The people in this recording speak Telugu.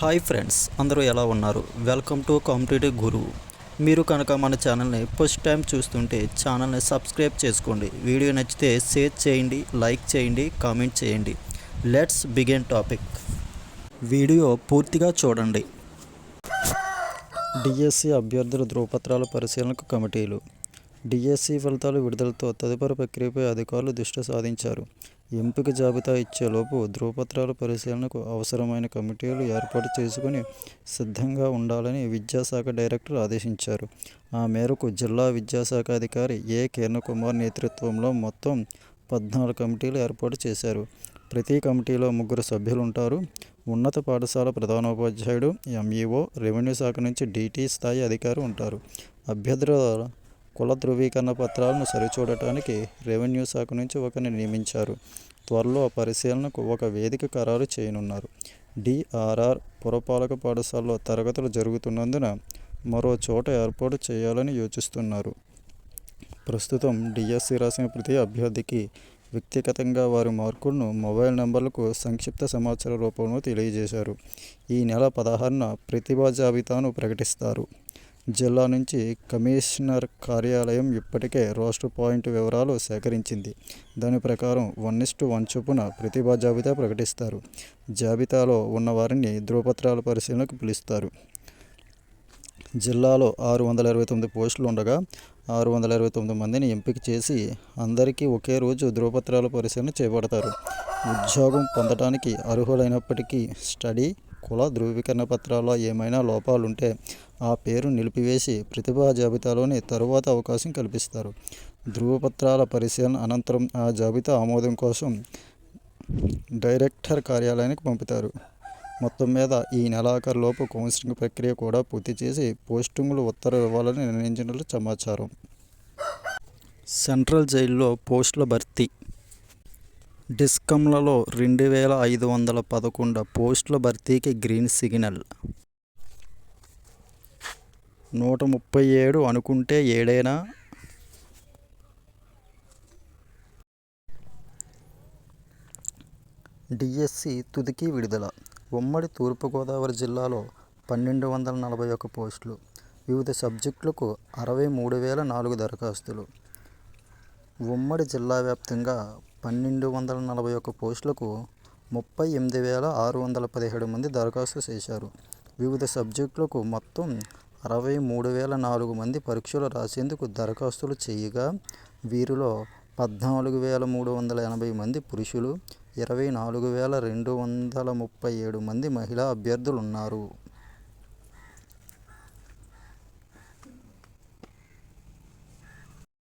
హాయ్ ఫ్రెండ్స్ అందరూ ఎలా ఉన్నారు? వెల్కమ్ టు కాంపిటేటివ్ గురు మీరు కనుక మన ఛానల్ని ఫస్ట్ టైం చూస్తుంటే ఛానల్ని సబ్స్క్రైబ్ చేసుకోండి. వీడియో నచ్చితే షేర్ చేయండి లైక్ చేయండి కామెంట్ చేయండి. లెట్స్ బిగిన్ టాపిక్ వీడియో పూర్తిగా చూడండి. డిఎస్సి అభ్యర్థుల ధృవపత్రాల పరిశీలనకు కమిటీలు. డిఎస్సి ఫలితాలు విడుదలతో తదుపరి ప్రక్రియపై అధికారులు దృష్టి సాధించారు. ఎంపిక జాబితా ఇచ్చేలోపు ధృవపత్రాల పరిశీలనకు అవసరమైన కమిటీలు ఏర్పాటు చేసుకుని సిద్ధంగా ఉండాలని విద్యాశాఖ డైరెక్టర్ ఆదేశించారు. ఆ మేరకు జిల్లా విద్యాశాఖ అధికారి ఏ కిరణకుమార్ నేతృత్వంలో మొత్తం పద్నాలుగు కమిటీలు ఏర్పాటు చేశారు. ప్రతి కమిటీలో ముగ్గురు సభ్యులు ఉంటారు ఉన్నత పాఠశాల ప్రధానోపాధ్యాయుడు ఎంఈఓ రెవెన్యూ శాఖ నుంచి డీటీ స్థాయి అధికారి ఉంటారు. అభ్యర్థుల కుల ధృవీకరణ పత్రాలను సరిచూడటానికి రెవెన్యూ శాఖ నుంచి ఒకరిని నియమించారు. త్వరలో పరిశీలనకు ఒక వేదిక ఖరారు చేయనున్నారు. డిఆర్ఆర్ పురపాలక పాఠశాలలో తరగతులు జరుగుతున్నందున మరో చోట ఏర్పాటు చేయాలని యోచిస్తున్నారు. ప్రస్తుతం డిఎస్సి రాసిన ప్రతి అభ్యర్థికి వ్యక్తిగతంగా వారి మార్కులను మొబైల్ నెంబర్లకు సంక్షిప్త సమాచార రూపంలో తెలియజేశారు. ఈ నెల పదహారున ప్రతిభా జాబితాను ప్రకటిస్తారు. జిల్లా నుంచి కమిషనర్ కార్యాలయం ఇప్పటికే రోస్టర్ పాయింట్ వివరాలు సేకరించింది. దాని ప్రకారం వన్ ఇస్టు వన్ చొప్పున ప్రతిభా జాబితా ప్రకటిస్తారు. జాబితాలో ఉన్న వారిని ధృవపత్రాల పరిశీలనకు పిలుస్తారు. జిల్లాలో ఆరు వందల ఇరవై తొమ్మిది పోస్టులు ఉండగా ఆరు వందల ఇరవై తొమ్మిది మందిని ఎంపిక చేసి అందరికీ ఒకే రోజు ధృవపత్రాల పరిశీలన చేపడతారు. ఉద్యోగం పొందడానికి అర్హులైనప్పటికీ స్టడీ కుల ధృవీకరణ పత్రాల్లో ఏమైనా లోపాలుంటే ఆ పేరు నిలిపివేసి ప్రతిభా జాబితాలోని తరువాత అవకాశం కల్పిస్తారు. ధృవపత్రాల పరిశీలన అనంతరం ఆ జాబితా ఆమోదం కోసం డైరెక్టర్ కార్యాలయానికి పంపుతారు. మొత్తం మీద ఈ నెలాఖరులోపు కౌన్సిలింగ్ ప్రక్రియ కూడా పూర్తి చేసి పోస్టింగ్లు ఉత్తర్వులు ఇవ్వాలని నిర్ణయించినట్లు సమాచారం. సెంట్రల్ జైల్లో పోస్టుల భర్తీ డిస్కంలలో రెండు వేల ఐదు వందల పదకొండు పోస్టుల భర్తీకి గ్రీన్ సిగ్నల్. నూట ముప్పై ఏడు అనుకుంటే ఏడైనా? డిఎస్సి తుదికి విడుదల. ఉమ్మడి తూర్పుగోదావరి జిల్లాలో పన్నెండు వందల నలభై ఒక్క పోస్టులు. వివిధ సబ్జెక్టులకు అరవై మూడు వేల నాలుగు దరఖాస్తులు. ఉమ్మడి జిల్లా వ్యాప్తంగా పన్నెండు వందల నలభై ఒక్క పోస్టులకు ముప్పై ఎనిమిది వేల ఆరు వందల పదిహేడు మంది దరఖాస్తు చేశారు. వివిధ సబ్జెక్టులకు మొత్తం అరవై మూడు వేల నాలుగు మంది పరీక్షలు రాసేందుకు దరఖాస్తులు చేయగా వీరిలో పద్నాలుగు వేల మూడు వందల ఎనభై మంది పురుషులు ఇరవై నాలుగు వేల రెండు వందల ముప్పై ఏడు మంది మహిళా అభ్యర్థులు ఉన్నారు.